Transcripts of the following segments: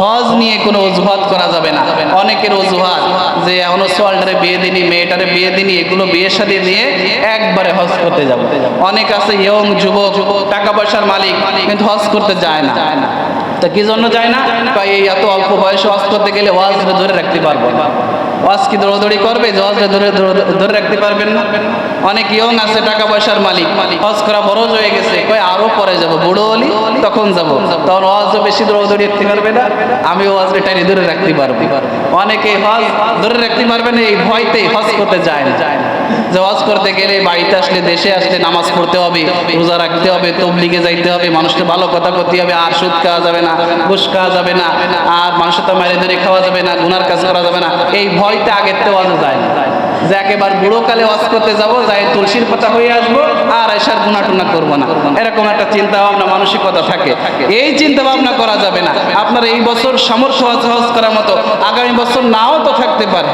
হজ নিয়ে কোনো অজুহাত করা যাবে না। অনেকের অজুহাত যে, এখনও সোয়ালটারে বিয়ে দিনি মেয়েটারে বিয়ে দিনি এগুলো বিয়ে শাদী নিয়ে একবারে হজ করতে যাব। অনেক আছে ইয়ং যুবক, টাকা পয়সার মালিক, কিন্তু হজ করতে যায় না। তা কি জন্য যায় না? এই এত অল্প বয়সে হজ করতে গেলে ওয়াজ ধরে রাখতে পারব ওয়াজ কি দৌড়দৌড়ি করবে? যে ওয়াজরে ধরে, ধরে- রাখতে পারবেন না। অনেক ইয়ং আছে, টাকা পয়সার মালিক মালিক হজ করা বড়জ হয়ে গেছে। কয় পরে যাব, বুড়ো হলি তখন যাব। তখন ওয়াজ বেশি দৌড়দৌড়ি রাখতে পারবে না, আমি ওয়াজ টাইনি ধরে রাখতে পারব। অনেকে হজ ধরে রাখতে পারবে না, এই ভয়তেই হজ করতে যায় না। যে হজ করতে গেলে বাড়িতে আসলে, দেশে আসলে নামাজ পড়তে হবে, রোজা রাখতে হবে, তবলিগে যাইতে হবে, মানুষকে ভালো কথা করতে হবে, আর সুদ খাওয়া যাবে না, ঘুষ খাওয়া যাবে না, আর মানুষের তো মারে ধরে খাওয়া যাবে না, গুনার কাজ করা যাবে না, এই ভয়তে আগের তো ওয়াজে যায় না। যে একেবারে বুড়ো কালে ওয়াজ করতে যাব, যাই তুলসীর পাতা হয়ে আসব, আর এসার গুনা টুনা করব না। এরকম একটা চিন্তা ভাবনা মানসিকতা থাকে। এই চিন্তা ভাবনা করা যাবে না। আপনার এই বছর সামর্থ্য হজ করার মতো, আগামী বছর নাও তো থাকতে পারে।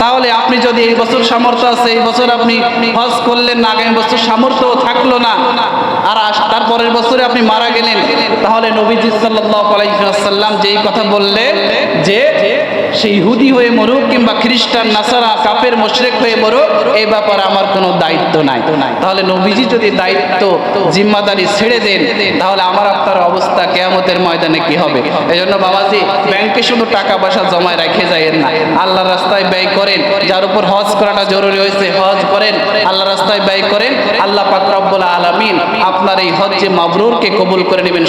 তাহলে আপনি যদি এই বছর সামর্থ্য আছে, এই বছর আপনি হজ করলেন না, আগামী বছর সামর্থ্য থাকল না, আর তারপরের বছরে আপনি মারা গেলেন, তাহলে নবীজি সাল্লাল্লাহু আলাইহি ওয়াসাল্লাম যেই কথা বললেন যে সে ইহুদি হয়ে মরুক কিংবা খ্রিস্টান, নাসারা কাপের মুশরিক হয়ে মরুক এই ব্যাপারে আমার কোনো দায়িত্ব নাই। তাহলে নবীজি যদি দায়িত্ব, জিম্মাদারি ছেড়ে দেন, তাহলে আমার আপনার অবস্থা কেয়ামতের ময়দানে কি হবে? এই জন্য বাবাজি, ব্যাংকে শুধু টাকা পয়সা জমায় রেখে যায়েন না। আল্লাহর রাস্তায় ব্যয় করেন, যার উপর হজ করাটা জরুরি হয়েছে, হজ করেন আল্লাহ রাস্তায় ব্যয় করেন, আল্লাহ পাক রব্বুল আলামিন আপনার এই হজ্জে মাবরুরকে কবুল করে নেবেন।